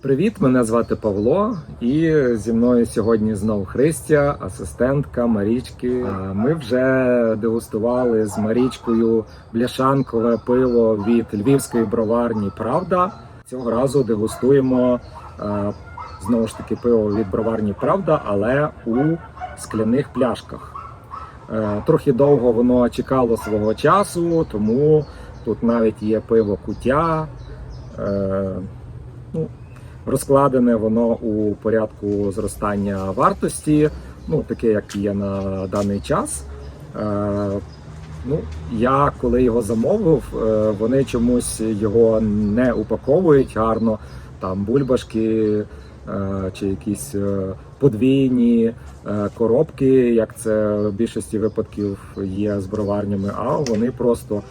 Привіт, мене звати Павло, і зі мною сьогодні знов Христя, асистентка Марічки. Ми вже дегустували з Марічкою бляшанкове пиво від львівської броварні Правда. Цього разу дегустуємо е, знову ж таки пиво від броварні Правда, але у скляних пляшках. Е, Трохи довго воно чекало свого часу, тому тут навіть є пиво куття. Розкладене воно у порядку зростання вартості, ну таке, як є на даний час. Е, ну, я коли його замовив, е, вони чомусь його не упаковують гарно. Там бульбашки е, чи якісь подвійні коробки, як це в більшості випадків є з броварнями, а вони просто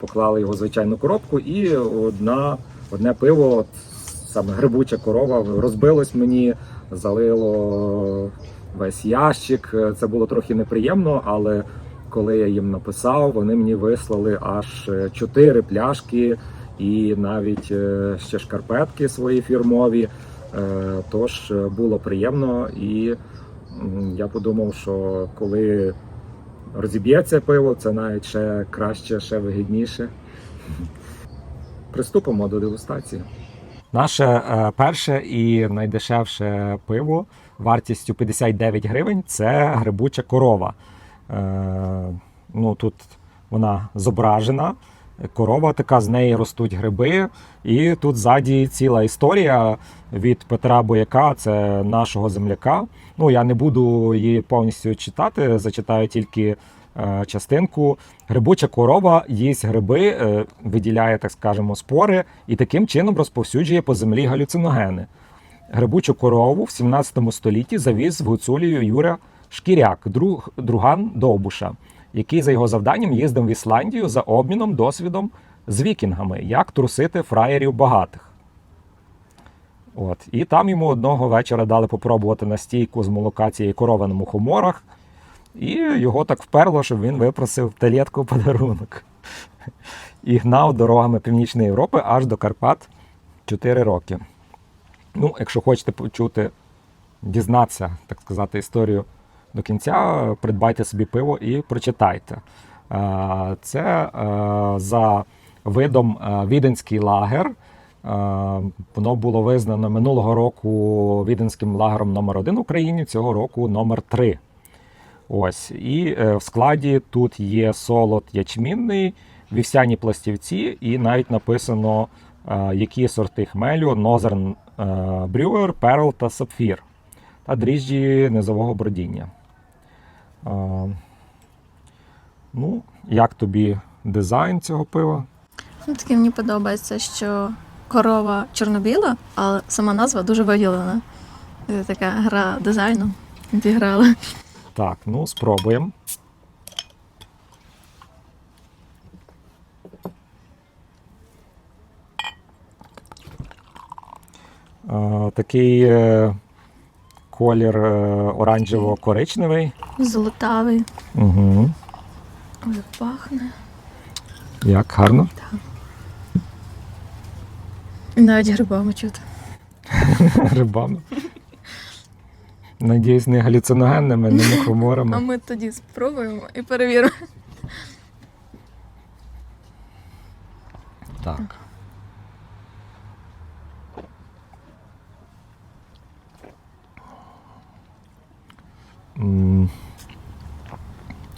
поклали його в звичайну коробку і одна, одне пиво, саме грибуча корова, розбилось мені, залило весь ящик. Це було трохи неприємно, але коли я їм написав, вони мені вислали аж е, чотири пляшки і навіть е, ще шкарпетки свої фірмові. Е, Тож було приємно, і я подумав, що коли розіб'ється пиво, це навіть ще краще, ще вигідніше. Приступимо до дегустації. Наше е, перше і найдешевше пиво вартістю 59 гривень це грибуча корова. Е, ну, тут вона зображена. Корова така, з неї ростуть гриби. І тут ззаді ціла історія від Петра Бояка, це нашого земляка. Ну, я не буду її повністю читати, зачитаю тільки частинку. Грибуча корова їсть гриби, е, виділяє, так скажемо, спори і таким чином розповсюджує по землі галюциногени. Грибучу корову в 17 столітті завіз в Гуцулію Юра Шкіряк, друг, друган Довбуша, який за його завданням їздив в Ісландію за обміном досвідом з вікінгами, як трусити фраєрів багатих. От. І там йому одного вечора дали попробувати настійку з молока цієї корови на мухоморах, і його так вперло, що він випросив талетку подарунок. І гнав дорогами Північної Європи аж до Карпат 4 роки. Ну, якщо хочете почути, дізнатися, так сказати, історію до кінця, придбайте собі пиво і прочитайте. Е, Це е, за видом е, віденський лагер. Воно було визнано минулого року віденським лагером номер 1 в Україні, цього року номер 3. Ось. І е, в складі тут є солод ячмінний, вівсяні пластівці, і навіть написано, е, які сорти хмелю Northern е, Brewer, Pearl та Sapphire, та дріжджі низового бродіння. Ну, як тобі дизайн цього пива? Ну, таке мені подобається, що корова чорно-біла, але сама назва дуже виділена. Це така гра дизайну відіграла. Так, ну спробуємо. Е, Такий е, колір е, оранжево-коричневий. Золотавий. Угу. Ой, пахне. Як гарно. І навіть грибами чути. Грибами. Надіюсь, не галюциногенними, не А ми тоді спробуємо і перевіримо. Так. М,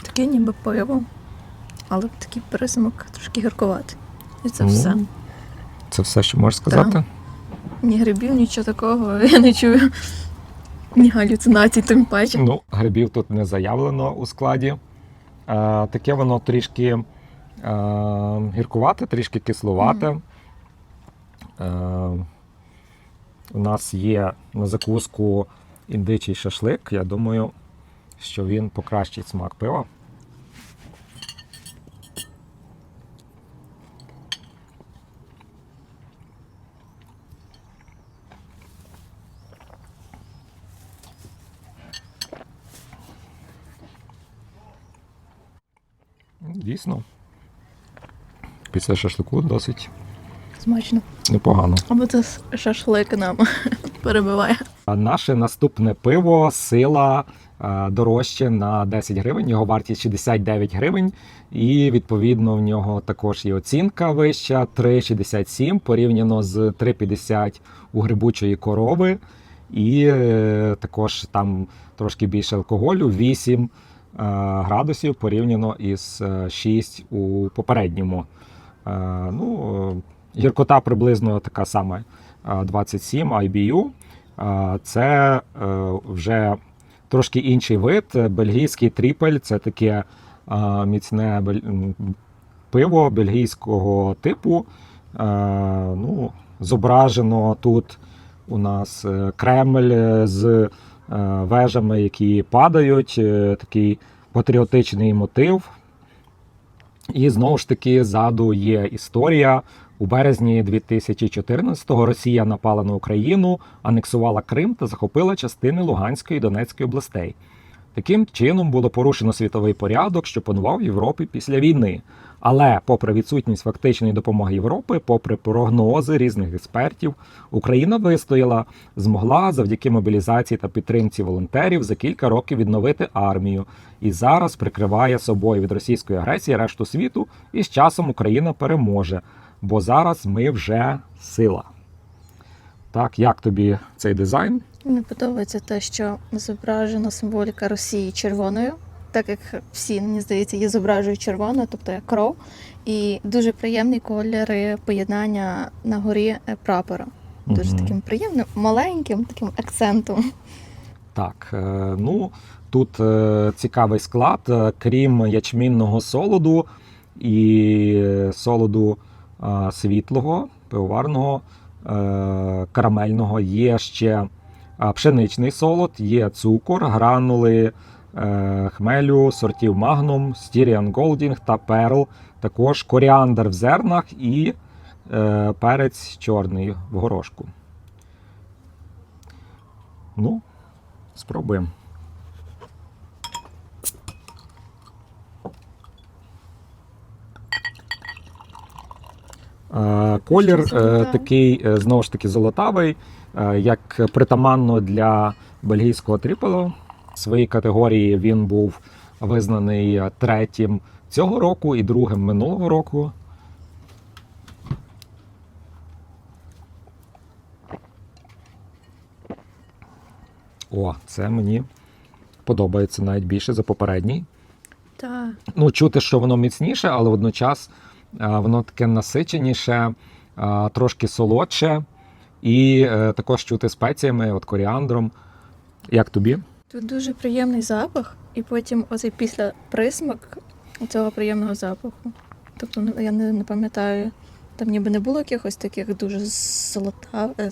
Таке ніби пиво, але такий присмак трошки гіркуватий. І це Ну, все. Це все, що можеш сказати? Ні грибів, нічого такого. Я не чую. Ні галюцинацій, тим паче. Ну, грибів тут не заявлено у складі. Е, таке воно трішки е, гіркувате, трішки кислувате. Е, у нас є на закуску індичий шашлик. Я думаю, що він покращить смак пива. Дійсно. Після шашлику досить смачно. Непогано. Або це шашлик нам перебиває. Наше наступне пиво сила дорожче на 10 гривень. Його вартість 69 гривень. І відповідно в нього також є оцінка вища 3,67 порівняно з 3,50 у грибучої корови. І е, також там трошки більше алкоголю 8 е, градусів порівняно із е, 6 у попередньому. Е, ну, е, гіркота приблизно така сама е, 27 IBU. Е, Це е, вже трошки інший вид. Бельгійський тріпель це таке е, міцне пиво бельгійського типу. Е, Ну, зображено тут у нас е, Кремль е, з е, вежами, які падають, е, такий патріотичний мотив. І знову ж таки ззаду є історія. У березні 2014-го Росія напала на Україну, анексувала Крим та захопила частини Луганської і Донецької областей. Таким чином було порушено світовий порядок, що панував в Європі після війни. Але, попри відсутність фактичної допомоги Європи, попри прогнози різних експертів, Україна вистояла, змогла завдяки мобілізації та підтримці волонтерів за кілька років відновити армію і зараз прикриває собою від російської агресії решту світу, і з часом Україна переможе, бо зараз ми вже сила. Так, як тобі цей дизайн? Мені подобається те, що зображена символіка Росії червоною, так як всі, мені здається, її зображують червоною, тобто як кров. І дуже приємні кольори поєднання на горі е, прапора. Дуже Мгм. таким приємним, маленьким таким акцентом. Так, е, ну тут е, цікавий склад, крім ячмінного солоду і солоду світлого, пивоварного, карамельного, є ще пшеничний солод, є цукор, гранули хмелю, сортів Magnum, Styrian Golding та Pearl, також коріандр в зернах і е, перець чорний в горошку. Ну, Спробуємо. Е, Колір е, такий, е, знову ж таки, золотавий, е, як притаманно для бельгійського тріпелу. Своїй категорії він був визнаний е, третім цього року і другим минулого року. О, це мені подобається навіть більше за попередній. Так. Ну, чути, що воно міцніше, але водночас а, воно таке насиченіше, а, трошки солодше, і е, також чути спеціями, от коріандром. Як тобі? Тут дуже приємний запах, і потім оцей після присмак цього приємного запаху. Тобто ну, я не, не пам'ятаю, там ніби не було якихось таких дуже золота, е,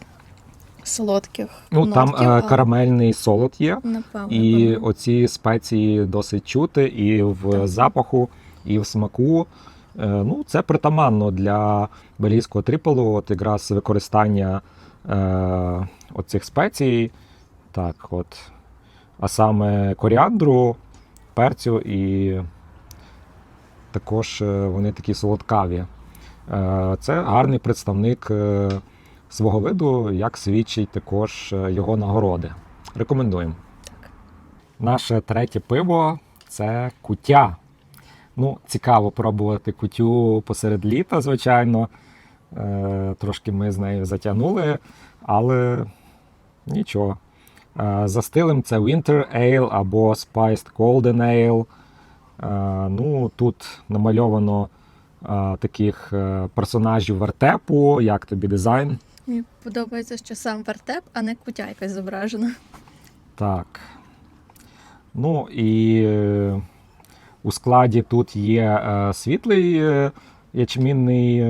солодких. Ну, там нотків, е, але, карамельний солод є, Напевно. і напевно. оці спеції досить чути і в Так. запаху, і в смаку. Е, Ну, це притаманно для бельгійського трипелу, от якраз використання е, оцих спецій. Так, от. А саме коріандру, перцю і також е, вони такі солодкаві. Е, Це гарний представник е, свого виду, як свідчить також його нагороди. Рекомендуємо. Наше третє пиво це куття. Ну, цікаво пробувати кутю посеред літа, звичайно. Трошки ми з нею затягнули, але нічого. Е, за стилем це Winter Ale або Spiced Golden Ale. Е, ну, тут намальовано е, таких персонажів вертепу. Як тобі дизайн? Мені подобається, що сам вертеп, а не кутя якась зображена. Так. Ну і у складі тут є світлий ячмінний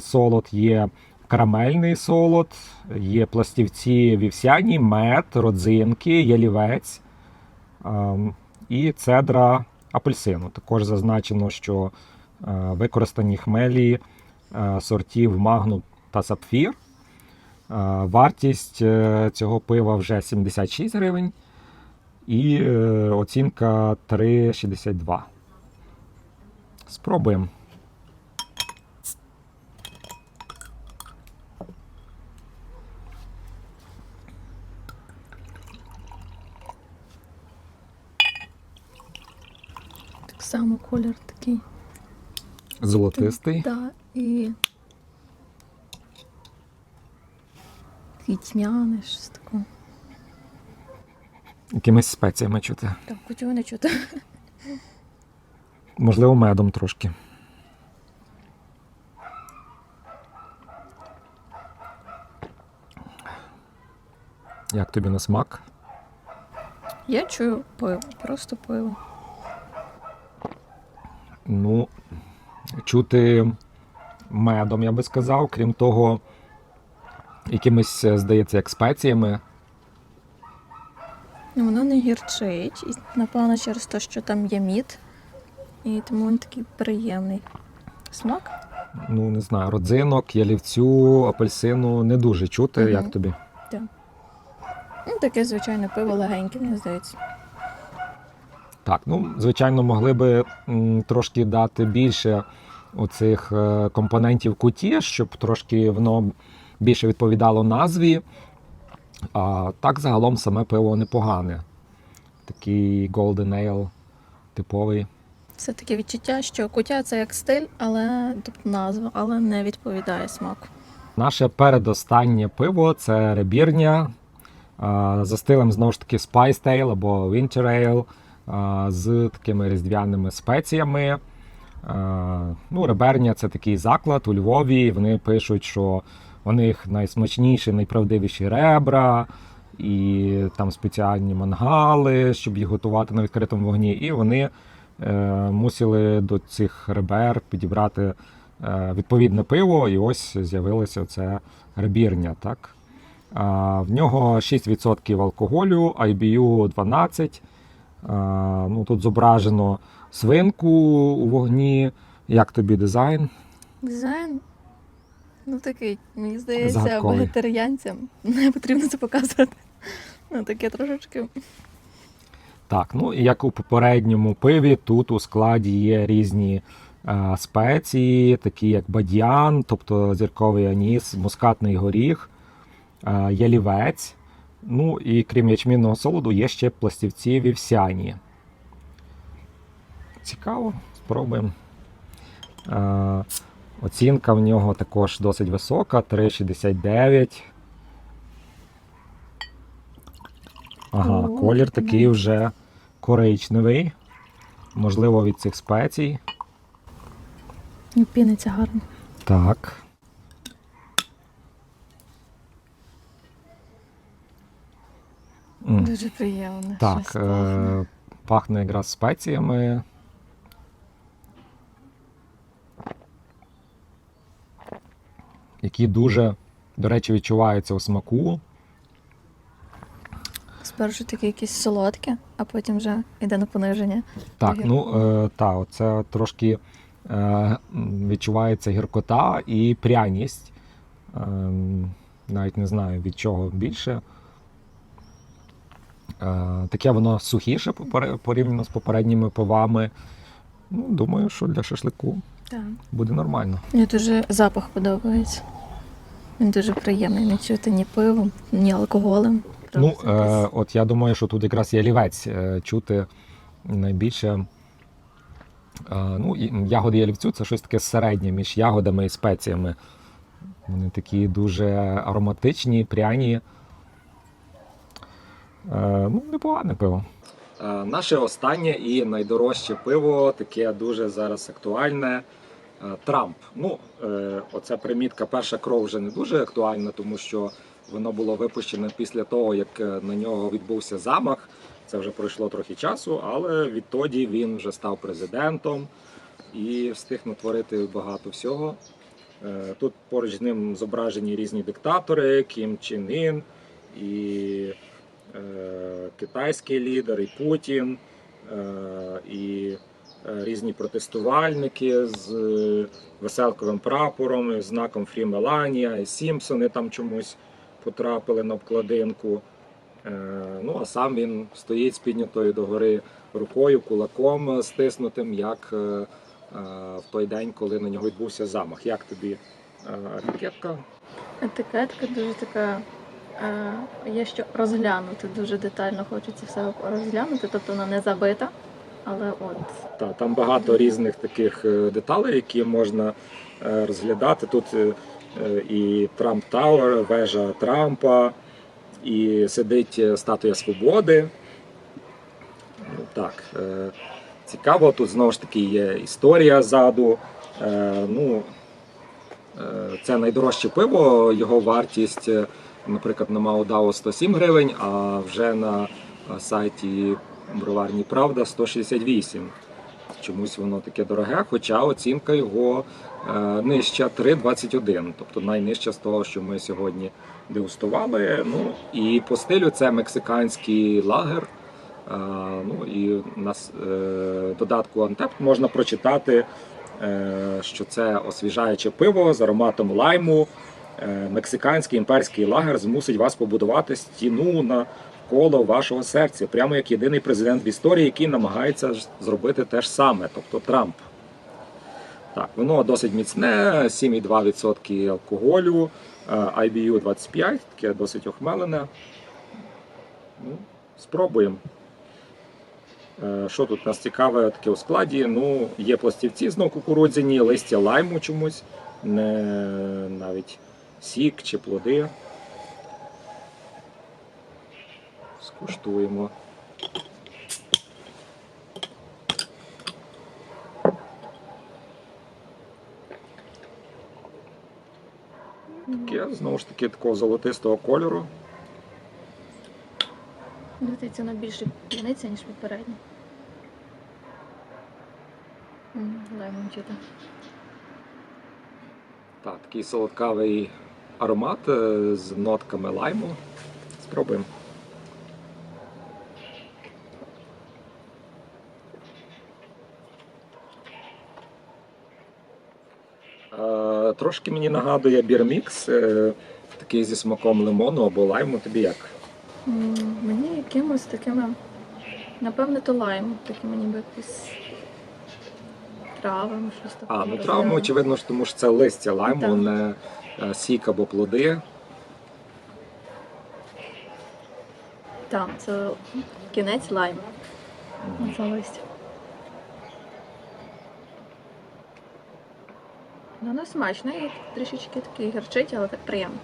солод, є карамельний солод, є пластівці вівсяні, мед, родзинки, ялівець ем, і цедра апельсину. Також зазначено, що е, використані хмелі е, сортів магну та сапфір. Е, Вартість цього пива вже 76 гривень і оцінка 3,62. Спробуємо. Колір такий. Золотистий. Да, і такий тьмяний, щось таке. Якимись спеціями чути. Так, кутю не чути. Можливо, медом трошки. Як тобі на смак? Я чую пиво, просто пиво. Ну, чути медом, я би сказав, крім того, якимись, е, здається, як спеціями. Ну, воно не гірчить, і напевно через те, що там є мід, і тому він такий приємний. Смак? Ну, не знаю, родзинок, ялівцю, апельсину не дуже чути, Мгм. як тобі. Ну, таке звичайне пиво легеньке, мені здається. Так, ну, звичайно, могли би трошки дати більше оцих е, компонентів куті, щоб трошки воно більше відповідало назві. А так загалом саме пиво непогане. Такий Golden Ale типовий. Це таке відчуття, що кутя це як стиль, але тобто назва, але не відповідає смаку. Наше передостаннє пиво це ребірня. За стилем знову ж таки Spice Ale або Winter Ale з такими різдвяними спеціями. Ну, Реберня це такий заклад у Львові. Вони пишуть, що у них найсмачніші, найправдивіші ребра, і там спеціальні мангали, щоб їх готувати на відкритому вогні. І вони е, мусили до цих ребер підібрати е, відповідне пиво, і ось з'явилося це ребірня. Так? В нього 6% алкоголю, IBU 12. А, ну, тут зображено свинку у вогні. Як тобі дизайн? Дизайн. Ну такий, мені здається, Загадковий. вегетаріанцям не потрібно це показувати. Ну, таке трошечки. Так, ну і як у попередньому пиві, тут у складі є різні е, спеції, такі як бадьян, тобто зірковий аніс, мускатний горіх, е, ялівець. Ну і крім ячмінного солоду, є ще пластівці вівсяні. Цікаво, спробуємо. Е, оцінка в нього також досить висока 3,69. Ага, О, колір такий такий вже коричневий. Можливо, від цих спецій. Ну, Піниться гарно. Так. М, Дуже приємно. Так, щось пахне. е- пахне якраз спеціями. Які дуже, до речі, відчуваються у смаку. Спершу таке якесь солодке, а потім вже йде на пониження. Так, Гір- ну е, та, оце трошки е, відчувається гіркота і пряність. Е, навіть не знаю від чого більше. Е, таке воно сухіше порівняно з попередніми пивами. Ну, думаю, що для шашлику Так. буде нормально. Мені дуже запах подобається. Він дуже приємний, не чути ні пивом, ні алкоголем. Ну, е, от я думаю, що тут якраз є лівець е, чути найбільше. Е, ну, і ягоди ялівцю це щось таке середнє між ягодами і спеціями. Вони такі дуже ароматичні, пряні. Е, ну, непогане пиво. Е, наше останнє і найдорожче пиво, таке дуже зараз актуальне. е, Трамп. Ну, оця примітка перша кров вже не дуже актуальна, тому що воно було випущене після того, як на нього відбувся замах. Це вже пройшло трохи часу, але відтоді він вже став президентом і встиг натворити багато всього. Тут поруч з ним зображені різні диктатори, Кім Чен Ін, і китайський лідер, і Путін, е, і е, різні протестувальники з е, веселковим прапором, і знаком Фрі Меланія, і Сімпсони там чомусь потрапили на обкладинку. Е, Ну, а сам він стоїть з піднятою догори рукою, кулаком стиснутим, як е, е, в той день, коли на нього відбувся замах. Як тобі е, етикетка? Етикетка дуже така. Е, є що розглянути, дуже детально хочеться все розглянути, тобто вона не забита. Але от Та, там багато різних таких е, деталей, які можна е, розглядати. Тут і Трамп Тауер, вежа Трампа, і сидить статуя Свободи. Ну, Так, цікаво, тут знову ж таки є історія ззаду. Ну, це найдорожче пиво, його вартість, наприклад, на Маодао 107 гривень, а вже на сайті Броварні Правда 168. Чомусь воно таке дороге, хоча оцінка його е, нижча 3,21, тобто найнижча з того, що ми сьогодні дегустували. Ну і по стилю це мексиканський лагер. Е, ну і на е, додатку Антеп можна прочитати, що це освіжаюче пиво з ароматом лайму. Е, Мексиканський імперський лагер змусить вас побудувати стіну на коло вашого серця, прямо як єдиний президент в історії, який намагається зробити те ж саме, тобто Трамп. Так, воно досить міцне, 7,2% алкоголю, е, IBU 25, таке досить охмелене. Ну, спробуємо. Е, Що тут нас цікаве таке у складі? Ну, є пластівці знову кукурудзяні, листя лайму чомусь, не навіть сік чи плоди. Скуштуємо. Таке, знову ж таки, такого золотистого кольору. здається, воно більше п'яниця, ніж попереднє. Лаймом чути. Так, такий солодкавий аромат е, з нотками лайму. Спробуємо. Е, Трошки мені нагадує бірмікс, е, такий зі смаком лимону або лайму. Тобі як? Мені якимось такими, напевне, то лайм, такими ніби якісь травами, щось таке. А, ну травму, очевидно, ж, тому що це листя лайму, Так. не е, сік або плоди. Так, це кінець лайму. Це листя. Воно смачно і трішечки такий гірчить, але так приємно.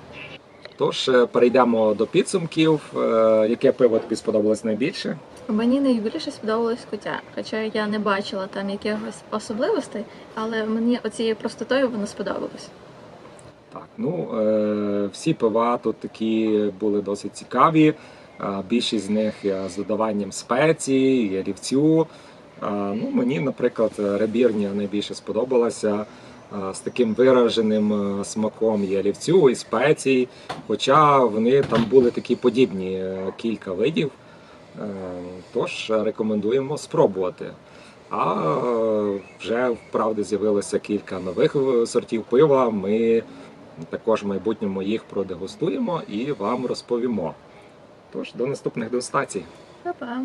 Тож е, перейдемо до підсумків. Е, Яке пиво тобі сподобалось найбільше? Мені найбільше сподобалось куття, хоча я не бачила там якихось особливостей, але мені оцією простотою воно сподобалось. Так, ну е, всі пива тут такі були досить цікаві. Е, Більшість з них з додаванням спецій, ялівцю. Е, Ну, мені, наприклад, ребірня найбільше сподобалася е, з таким вираженим смаком ялівцю і спецій. Хоча вони там були такі подібні, кілька видів. Е, Тож рекомендуємо спробувати. А вже вправді з'явилося кілька нових е, сортів пива. Ми також в майбутньому їх продегустуємо і вам розповімо. Тож до наступних дегустацій. Па-па!